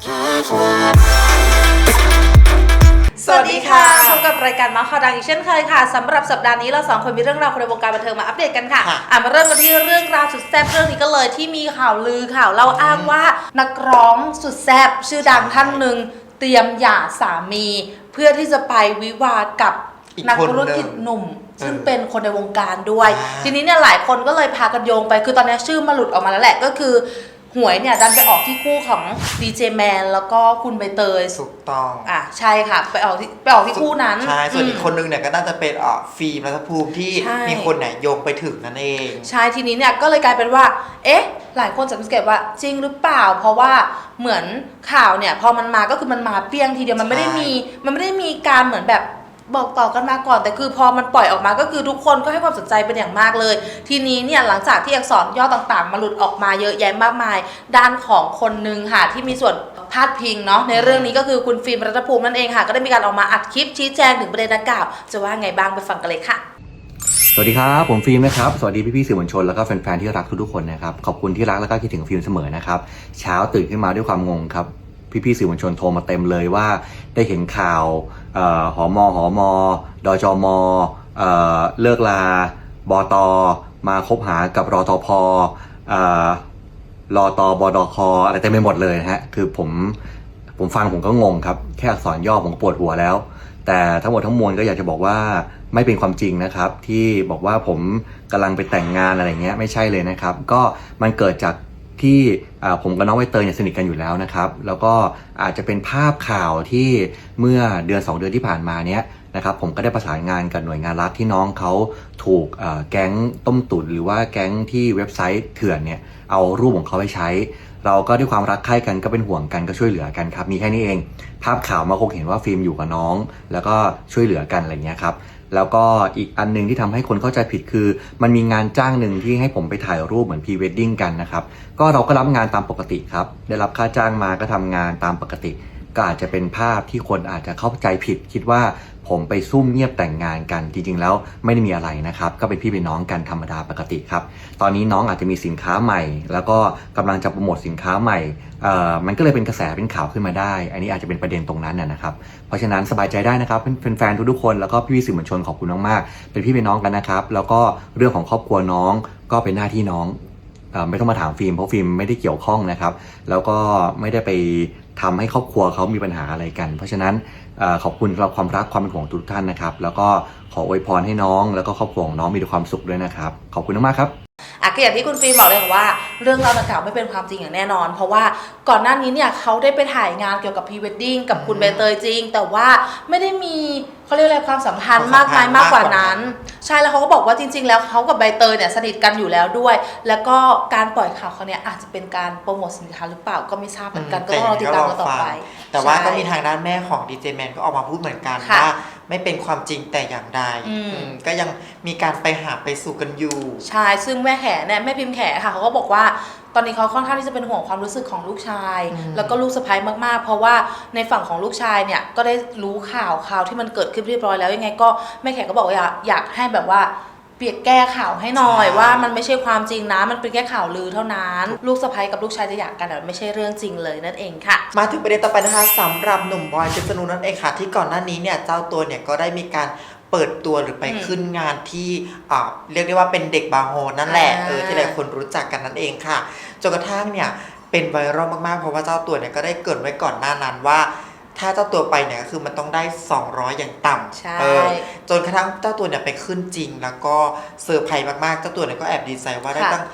สวัสดีค่ะพบกับรายการมาข่าวดังอีกเช่นเคยค่ะสำหรับสัปดาห์นี้เราสองคนมีเรื่องราวคนในวงการบันเทิงมาอัปเดตกันค่ะ ค่ะอะมาเริ่มกันที่เรื่องราวสุดแซ่บเรื่องนี้ก็เลยที่มีข่าวลือข่าวเล่าอ้างว่านักร้องสุดแซ่บชื่อดังท่านหนึ่งเตรียมหย่าสามี เพื่อที่จะไปวิวาห์กับอีกนักคนธุรกิจหนึ่งหนุ่ม ซึ่งเออเป็นคนในวงการด้วย อ่า ทีนี้เนี่ยหลายคนก็เลยพากันโยงไปคือตอนนี้ชื่อมาหลุดออกมาแล้วแหละก็คือ หวยเนี่ยดันไปออกที่คู่ของดีเจแมนแล้วก็คุณใบเตยถูกต้องอะใช่ค่ะ ไปออกที่ไปออกที่คู่นั้นใช่ส่วนอีกมคนนึงเนี่ยก็น่าจะเป็นเอ่อฟิล์มรัฐภูมิที่ใช่มีคนเนี่ยโยงไปถึงนั่นเองใช่ทีนี้เนี่ยก็เลยกลายเป็นว่า เอ๊ะ หลายคนสังเกตว่าจริงหรือเปล่า เพราะว่าเหมือนข่าวเนี่ยพอมันมาก็คือมันมาเปรี้ยงทีเดียวมันไม่ได้ใช่มีมันไม่ได้มีการเหมือนแบบ บอกต่อกันมาก่อน แต่คือพอมันปล่อยออกมาก็คือทุกคนก็ให้ความสนใจเป็นอย่างมากเลย ทีนี้เนี่ยหลังจากที่อักษรย่อต่างๆมาหลุดออกมาเยอะแยะมากมาย ด้านของคนหนึ่งค่ะที่มีส่วนพาดพิงเนาะในเรื่องนี้ก็คือคุณฟิล์มรัฐภูมินั่นเองค่ะ ก็ได้มีการออกมาอัดคลิปชี้แจงถึงประเด็นดังกล่าวจะว่าไงบ้างไปฟังกันเลยค่ะสวัสดีครับ ผมฟิล์มนะครับ สวัสดีพี่ๆสื่อมวลชนแล้วก็แฟนๆที่รักทุกๆคนนะครับ ขอบคุณที่รักแล้วก็คิดถึงฟิล์มเสมอนะครับ เช้าตื่นขึ้นมาด้วยความงงครับ พี่ๆสื่อมวลชนโทรมาเต็มเลยว่าได้เห็นข่าวเอ่อหอมอหอมอดจมเอ่อเลิกลาบอตอมาคบหากับรอทพเอ่อรอตบดคออะไรเต็มไปหมดเลยนะฮะคือผมผมฟังผมก็งงครับ แค่อักษรย่อผมปวดหัวแล้ว แต่ทั้งหมดทั้งมวลก็อยากจะบอกว่าไม่เป็นความจริงนะครับ ที่บอกว่าผมกำลังไปแต่งงานอะไรเงี้ยไม่ใช่เลยนะครับ ก็มันเกิดจาก ที่ผมกับน้องใบเตยเนี่ยสนิทกันอยู่แล้วนะครับ แล้วก็อาจจะเป็นภาพข่าวที่เมื่อเดือน 2 เดือนที่ผ่านมาเนี้ยนะครับผมก็ได้ประสานงานกับหน่วยงานรัฐที่น้องเขาถูกแก๊งต้มตุ๋นหรือว่าแก๊งที่เว็บไซต์เถื่อนเนี่ยเอารูปของเขาไปใช้ เราก็ด้วยความรักใคร่กันก็เป็นห่วงกันก็ช่วยเหลือกันครับมีแค่นี้เอง ภาพข่าวมาคงเห็นว่าฟิล์มอยู่กับน้อง แล้วก็ช่วยเหลือกันอะไรเงี้ยครับ แล้วก็อีกอันหนึงที่ทำให้คนเข้าใจผิดคือ มันมีงานจ้างหนึ่งที่ให้ผมไปถ่ายรูปเหมือนพรีเวดดิ้งกันนะครับ ก็เราก็รับงานตามปกติครับ ได้รับค่าจ้างมาก็ทำงานตามปกติ ก็อาจจะเป็นภาพที่คนอาจจะเข้าใจผิด คิดว่าผมไปซุ่มเงียบแต่งงานกันจริง ๆ แล้วไม่ได้มีอะไรนะครับ ก็เป็นพี่เป็นน้องกันธรรมดาปกติครับ ตอนนี้น้องอาจจะมีสินค้าใหม่ แล้วก็กำลังจะโปรโมทสินค้าใหม่เอ่อมันก็เลยเป็นกระแสเป็นข่าวขึ้นมาได้ อันนี้อาจจะเป็นประเด็นตรงนั้นนะครับ เพราะฉะนั้นสบายใจได้นะครับเป็นแฟนๆทุกๆคนแล้วก็พี่สื่อมวลชนขอบคุณมากๆเป็นพี่เป็นน้องกันนะครับแล้วก็เรื่องของครอบครัวน้องก็เป็นหน้าที่น้องไม่ต้องมาถามฟิล์มเพราะฟิล์มไม่ได้เกี่ยวข้องนะครับ แล้วก็ไม่ได้ไป ทำให้ครอบครัวเขามีปัญหาอะไรกัน เพราะฉะนั้นขอบคุณสำหรับความรักความเป็นห่วงทุกท่านนะครับ แล้วก็ขออวยพรให้น้อง แล้วก็ครอบครัวของน้องมีแต่ความสุขด้วยนะครับ ขอบคุณมากครับ อะก็อย่างที่คุณฟิล์มบอกเลยว่า เรื่องราวดังกล่าวไม่เป็นความจริงอย่างแน่นอน เพราะว่าก่อนหน้านี้เนี่ยเขาได้ไปถ่ายงานเกี่ยวกับพรีเวดดิ้งกับคุณใบเตยจริง แต่ว่าไม่ได้มีเขาเรียกอะไรความสัมพันธ์มากมายมากกว่านั้น ใช่แล้วเขาก็บอกว่าจริง ๆ แล้วเขากับใบเตยเนี่ยสนิทกันอยู่แล้วด้วย แล้วก็การปล่อยข่าวเขาเนี่ยอาจจะเป็นการโปรโมทสินค้าหรือเปล่าก็ไม่ทราบเหมือนกันก็ต้องรอติดตามกันต่อไป แต่ว่าใช่ก็มีทางด้านแม่ของดีเจแมนก็ออกมาพูดเหมือนกันค่ะว่า ไม่เป็นความจริงแต่อย่างใดอืม อืมก็ยังมีการไปหาไปสู่กันอยู่ ใช่ซึ่งแม่แขเนี่ยแม่พิมพ์แขค่ะเขาก็บอกว่า ตอนนี้เขาค่อนข้างที่จะเป็นห่วงความรู้สึกของลูกชาย อืม แล้วก็ลูกสะใภ้มากๆ เพราะว่าในฝั่งของลูกชายเนี่ยก็ได้รู้ข่าวข่าวที่มันเกิดขึ้นเรียบร้อยแล้วยังไงก็แม่แขก็บอกว่าอยากอยากให้แบบว่า เปลี่ยนแก้ข่าวให้หน่อยว่ามันไม่ใช่ความจริงนะ มันเป็นแค่ข่าวลือเท่านั้น ลูกสะใภ้กับลูกชายจะอยากกันแต่มันไม่ใช่เรื่องจริงเลยนั่นเองค่ะ มาถึงประเด็นต่อไปนะคะสำหรับหนุ่มบอยพิษณุนั่นเองค่ะที่ก่อนหน้านี้เนี่ยเจ้าตัวเนี่ยก็ได้มีการเปิดตัวหรือไปอืมขึ้นงานที่อ่าเรียกได้ว่าเป็นเด็กบาร์โฮนั่นแหละอ่าเออที่หลายคนรู้จักกันนั่นเองค่ะจนกระทั่งเนี่ยเป็นไวรัลมากๆเพราะว่าเจ้าตัวเนี่ยก็ได้เกริดไว้ก่อนหน้านั้นว่า ถ้าเจ้าตัวไปเนี่ยก็คือมันต้องได้ 200 อย่างต่ำใช่ เออจนกระทั่งเจ้าตัวเนี่ยไปขึ้นจริง แล้วก็เซอร์ไพรส์มากๆ เจ้าตัวเนี่ยก็แอบดีใจว่าได้ค่ะตั้ง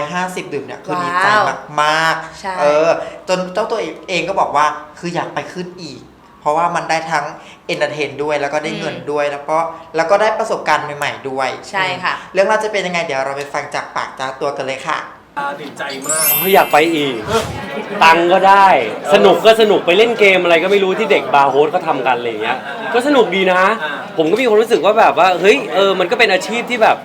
150 ดื่มเนี่ยคือดีใจว้าวมากใช่ ๆเออ จนเจ้าตัวเองก็บอกว่าคืออยากไปขึ้นอีก เพราะว่ามันได้ทั้งเอนเตอร์เทนด้วยแล้วก็ได้เงินด้วยแล้วก็แล้วก็ได้ประสบการณ์ใหม่ ๆ ด้วยใช่ค่ะ เรื่องราวจะเป็นยังไงเดี๋ยวเราไปฟังจากปากเจ้าตัวกันเลยค่ะ ติดใจมากอยากไปอีก ตังก็ได้ สนุกก็สนุกไปเล่นเกมอะไรก็ไม่รู้ที่เด็กบาร์โฮสเขาทำกันอะไรอย่างเงี้ย ก็สนุกดีนะ ผมก็มีความรู้สึกว่าแบบว่า เฮ้ย เออ มันก็เป็นอาชีพที่แบบ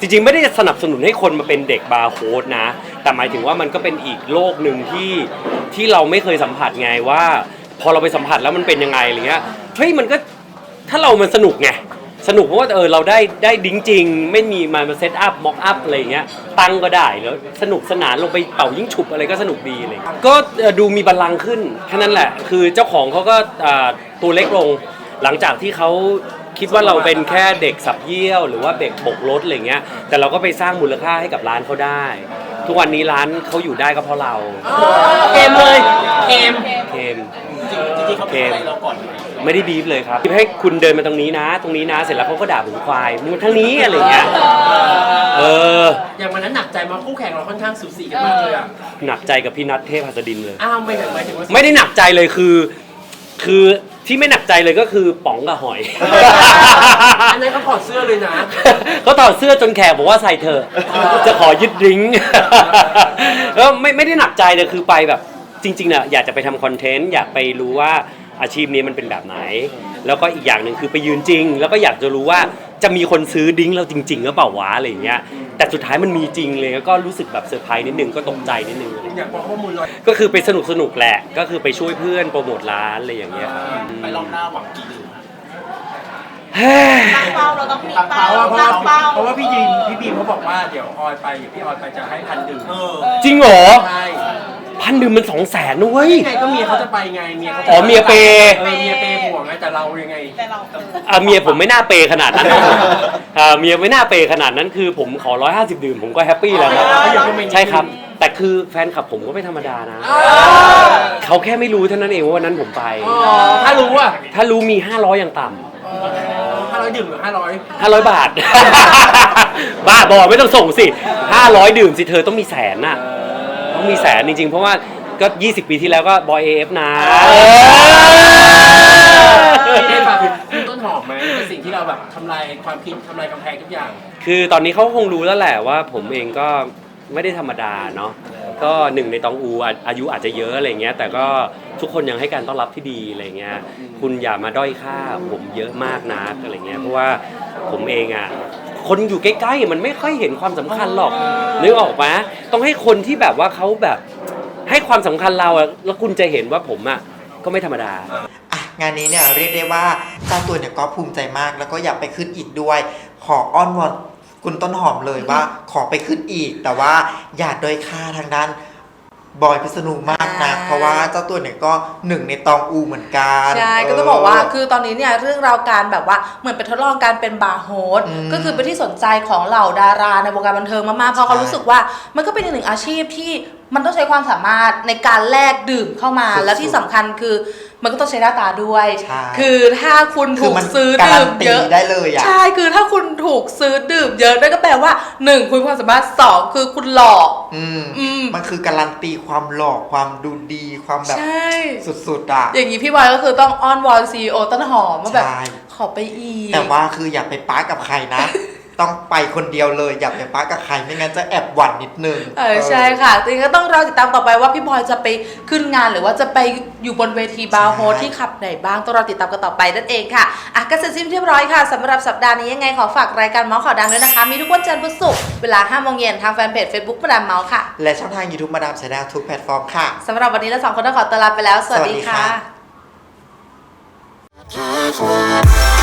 จริงๆ ไม่ได้สนับสนุนให้คนมาเป็นเด็กบาร์โฮสนะ แต่หมายถึงว่ามันก็เป็นอีกโลกหนึ่งที่ที่เราไม่เคยสัมผัสไงว่า พอเราไปสัมผัสแล้วมันเป็นยังไงอะไรเงี้ย เฮ้ย มันก็ถ้าเรามันสนุกไง สนุกเพราะว่าเออเราได้ได้ดิ้งจริง ไม่มีมามาเซตอัพม็อกอัพอะไรอย่างเงี้ยตั้งก็ได้แล้วสนุกสนานลงไปเป่ายิ่งฉุบอะไรก็สนุกดีเลย ก็เอ่อดูมีบัลลังก์ขึ้นแค่นั้นแหละ คือเจ้าของเขาก็อ่าตัวเล็กลง หลังจากที่เขาคิดว่าเราเป็นแค่เด็กสับเยี่ยว หรือว่าเด็กบกรถอะไรเงี้ยแต่เราก็ไปสร้างมูลค่าให้กับร้านเขาได้ ทุกวันนี้ร้านเขาอยู่ได้ก็เพราะเราเกมเลยเกมเคมจริงๆเขาเป็นอะไรเราก่อน ไหมไม่ได้บีบเลยครับให้คุณเดินมาตรงนี้นะ ตรงนี้นะเสร็จแล้วเขาก็ด่าผมควายมึงมาทางนี้อะไรเงี้ยเอออย่างวันนั้นหนักใจมาคู่แข่งเราค่อนข้างสูสีกันมากเลยอะหนักใจกับพี่นัทเทพหัสดินเลยอ้าวไม่หมายถึงว่าไม่ได้หนักใจเลยคือ คือที่ไม่หนักใจเลยก็คือป๋องกับหอย อันนั้นเขาถอดเสื้อเลยนะ เขาถอดเสื้อจนแขกบอกว่าใส่เถอะจะขอยึดดริงก์แล้วไม่ไม่ได้หนักใจเลยคือไปแบบจริงๆน่ะอยากจะไปทำคอนเทนต์ อยากไปรู้ว่า อาชีพนี้มันเป็นแบบไหน แล้วก็อีกอย่างหนึ่งคือไปยืนจริง แล้วก็อยากจะรู้ว่าจะมีคนซื้อดริงก์เราจริงๆหรือเปล่าวะอะไรอย่างเงี้ยแต่สุดท้ายมันมีจริงเลยแล้วก็รู้สึกแบบเซอร์ไพรส์นิดนึงก็ตกใจนิดนึงอยากบอกข้อมูลหน่อยก็คือไปสนุกสนุกๆแหละ ก็คือไปช่วยเพื่อนโปรโมทร้านอะไรอย่างเงี้ยครับไปรอบหน้าหวังกี่ดื่มเฮ้ยตั้งเป้าเราต้องมีตั้งเป้าเป้าเพราะว่าตั้งเป้าเพราะว่าพี่ยินพี่บีมเขาบอกว่าเดี๋ยวออยไปเดี๋ยวพี่ออยไปจะให้พันดื่มจริงเหรอใช่ พันดื่มมันสองแสนนะเว้ยไงก็เมียเขาจะไปไงเมียเขาจะอ๋อเมียเปย์ เออเมียเปย์ห่วงไงแต่เรายังไง แต่เราอะเมียผมไม่น่าเปย์ขนาดนั้น อ่าเมียไม่น่าเปย์ขนาดนั้นคือผมขอ 150 ดื่มผมก็แฮปปี้แล้วครับเขาอยากให้มันใช่ครับ แต่คือแฟนคลับผมก็ไม่ธรรมดานะ เขาแค่ไม่รู้เท่านั้นเองว่าวันนั้นผมไป อ๋อถ้ารู้อะถ้ารู้มี 500อย่างต่ห้าร้อยดื่มหรือห้าร้อยำ500 บาท บ้าบอไม่ต้องส่งสิ 500 ดื่มสิเธอต้องมีแสนน่ะ ต้องมีแสนจริงๆ เพราะว่าก็ 20 ปีที่แล้วก็บอยเอฟนะ พี่ได้ฝากถึงคุณต้นหอมไหมเป็นสิ่งที่เราแบบทำลายความคิดทำลายกำแพงทุกอย่าง คือตอนนี้เขาคงรู้แล้วแหละว่าผมเองก็ไม่ได้ธรรมดาเนาะก็หนึ่งในตองอูอาอายุอาจจะเยอะอะไรเงี้ยแต่ก็ทุกคนยังให้การต้อนรับที่ดีอะไรเงี้ยคุณอย่ามาด้อยค่าผมเยอะมากนะอะไรเงี้ยเพราะว่าผมเองอะ คนอยู่ใกล้ๆมันไม่ค่อยเห็นความสำคัญหรอกนึกออกไหมต้องให้คนที่แบบว่าเขาแบบให้ความสำคัญเราอะแล้วคุณจะเห็นว่าผมอะก็ไม่ธรรมดา อะงานนี้เนี่ยเรียกได้ว่าเจ้าตัวเนี่ยก็ภูมิใจมาก แล้วก็อยากไปขึ้นอีกด้วย ขออ้อนวอนคุณต้นหอมเลยว่า ขอไปขึ้นอีก แต่ว่าอย่าโดอยค่าทางด้าน บอยพิษณุมากนะอ่า เพราะว่าเจ้าตัวเนี่ยก็หนึ่งในตองอูเหมือนกันใช่ก็ต้องบอกว่าคือตอนนี้เนี่ยเรื่องราวการแบบว่าเหมือนไปทดลองการเป็นบาร์โฮสอืมก็คือเป็นที่สนใจของเหล่าดาราในวงการบันเทิงมากๆเพราะเขาใช่รู้สึกว่ามันก็เป็นอีกหนึ่งอาชีพที่มันต้องใช้ความสามารถในการแลกดื่มเข้ามา สุดๆและที่สำคัญคือ มันก็ต้องใช้หน้าตาด้วย ใช่คือถ้าคุณคืถูอกมันซื้อการัดื่นมตีเยอะได้เลยอะใช่คือถ้าคุณถูกซื้อดื่มเยอะนั่นก็แปลว่าหนึ่งคุณมีความสามารถสองคือคุณหลอกอืมอืม มันคือการันตีความหล่อความดูดีความแบบใช่ สุดๆอะ อย่างนี้พี่บอยก็คือต้องอ้อนวอนซีโอต้นหอมว่าแบบ ใช่ ขอไปอีก แต่ว่าคืออย่าไปป้ากับใครนะ ต้องไปคนเดียวเลยอย่าไปป้ากับใครไม่งั้นจะแอบหวั่นนิดนึงเออใช่ค่ะจริงๆก็ต้องรอติดตามต่อไปว่าพี่บอยจะไปขึ้นงานหรือว่าจะไปอยู่บนเวทีบาร์โฮสใช่ที่ขับไหนบ้างต้องรอติดตามกันต่อไปนั่นเองค่ะอะก็เสร็จสิ้นเรียบร้อยค่ะสำหรับสัปดาห์นี้ยังไงขอฝากรายการเมาส์ข่าวดังด้วยนะคะ มีทุกวันจันทร์พุธศุกร์เวลา5โมงเย็นทางแฟนเพจ Facebook ประดามเมาส์ค่ะ และช่องทาง YouTube มาดามชาแนลทุกแพลตฟอร์มค่ะสำหรับวันนี้เราสองคนต้องขอตัวลาไปแล้ว สวัสดีสวัสดีค่ะค่ะ